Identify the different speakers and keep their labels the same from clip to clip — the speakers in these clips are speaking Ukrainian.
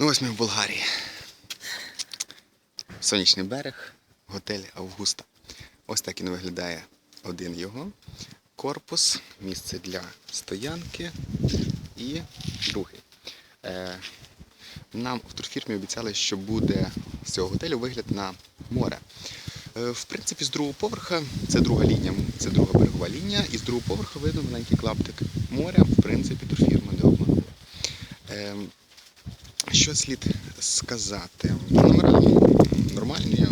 Speaker 1: Ну ось ми в Болгарії. Сонячний берег, готель Августа. Ось так він виглядає один його корпус, місце для стоянки і другий. Е, нам в турфірмі обіцяли, що буде з цього готелю вигляд на море. Е, В принципі, з другого поверха це друга лінія, це друга берегова лінія, і з другого поверха видно маленький клаптик моря. В принципі, турфірма не обманула. Що слід сказати? Номера нормальні,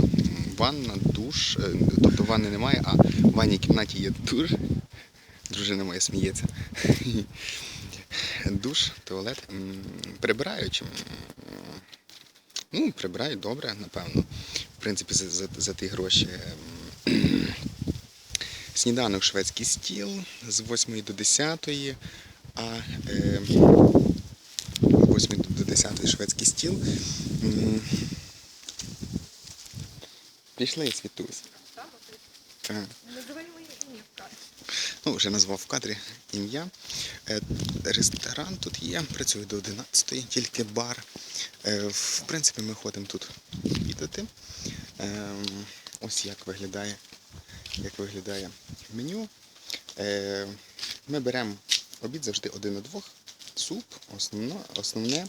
Speaker 1: ванна, душ, е, тобто ванни немає, а в ванній кімнаті є душ. Дружина моя сміється. Душ, туалет. Прибирають. Ну, прибирають добре, напевно. В принципі, за, за, за ті гроші. Ем, Сніданок шведський стіл з 8 до 10, а е, 8 до 10 шведський стіл. Пішли світусь. Так.
Speaker 2: Називай моє ім'я в карті.
Speaker 1: Ну, вже назвав в кадрі ім'я. Е, Ресторан тут є, працює до 11 тільки бар. Е, В принципі, ми ходимо тут обідати. Ем, Ось як виглядає, як виглядає меню. Е, Ми беремо обід завжди один на двох. Суп, основно, основне,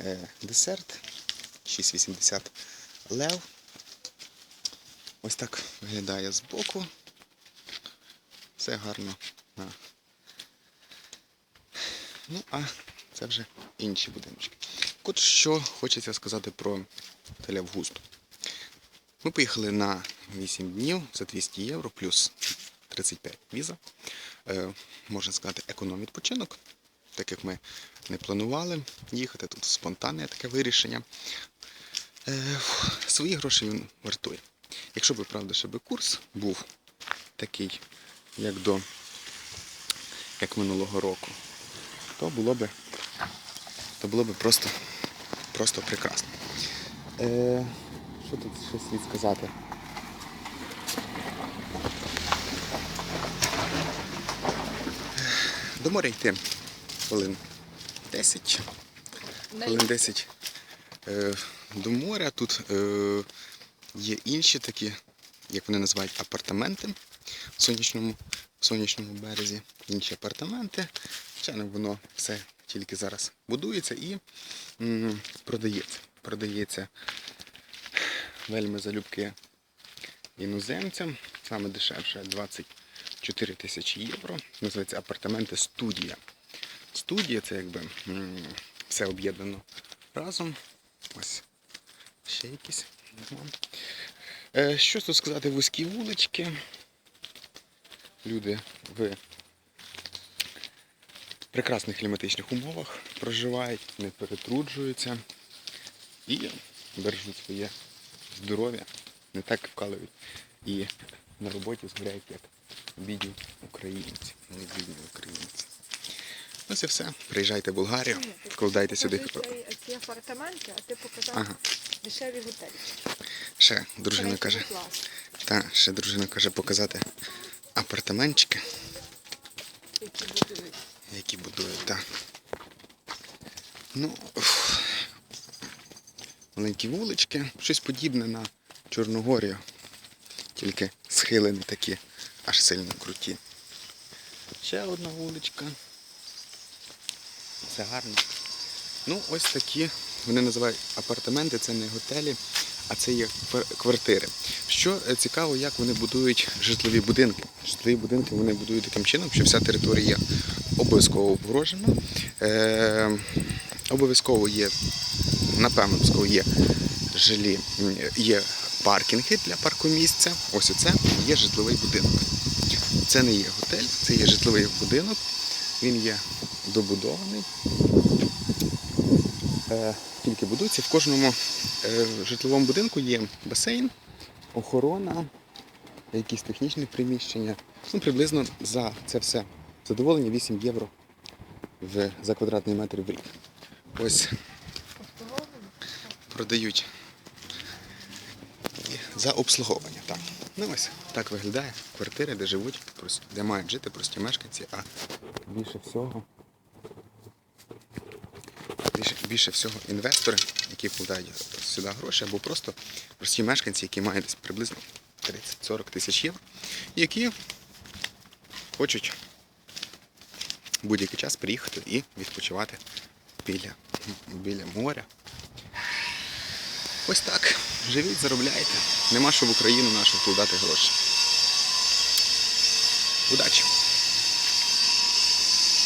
Speaker 1: е, десерт, 6,80 лев. Ось так виглядає збоку. Все гарно. А. Ну, а це вже інші будиночки. От що хочеться сказати про готель. Ми поїхали на 8 днів за 200 євро плюс 35 віза. Е, можна сказати, економ відпочинок, так як ми не планували їхати, тут спонтанне таке вирішення. Е, свої гроші він вартує. Якщо б, правда, ще би курс був такий, як до як минулого року, то було би, то було би просто, просто прекрасно. Е, що тут ще слід сказати? До моря йти хвилин 10. Хвилин 10 е, до моря. Тут е, є інші такі, як вони називають, апартаменти в сонячному, в сонячному березі. Інші апартаменти. Звичайно, воно все тільки зараз будується і продається. Продається вельми залюбки іноземцям. Саме дешевше 24 тисячі євро. Називається апартаменти студія. Студія це якби все об'єднано разом. Ось ще якісь. Е, Що тут сказати, вузькі вулички. Люди в прекрасних кліматичних умовах проживають, не перетруджуються і бережуть своє здоров'я. Не так вкалують і на роботі згоряють, як бідні українці. Не бідні українці. Ось і все. Приїжджайте в Болгарію, вкладайте сюди.
Speaker 2: Ці- апартаменти, а ти показав
Speaker 1: Ага.
Speaker 2: дешеві готелі.
Speaker 1: Ще дружина каже. Та, ще дружина каже показати апартаментчики,
Speaker 2: які будують.
Speaker 1: які будують, так. Ну, маленькі вулички, щось подібне на Чорногорію. Тільки схили не такі аж сильно круті. Ще одна вуличка. Все гарно. Ну, ось такі, вони називають апартаменти, це не готелі, а це є квартири. Що е, цікаво, як вони будують житлові будинки. Житлові будинки вони будують таким чином, що вся територія обов'язково обгорожена. Е, обов'язково є, напевно, обов'язково є жилі, є паркінги для паркомісця. Ось оце є житловий будинок. Це не є готель, це є житловий будинок. Він є добудований. Е, тільки будується. В кожному е, житловому будинку є басейн, охорона, якісь технічні приміщення. Ну, приблизно за це все задоволення 8 євро в, за квадратний метр в рік. Ось продають за обслуговування. Так. Ну ось так виглядає квартира, де живуть, де мають жити прості мешканці, а більше всього. Більше, більше всього інвестори, які вкладають сюди гроші, або просто прості мешканці, які мають десь приблизно 30-40 тисяч євро, які хочуть будь-який час приїхати і відпочивати біля, біля моря. Ось так. Живіть, заробляйте. Нема що в Україну нашу вкладати гроші. Удачі!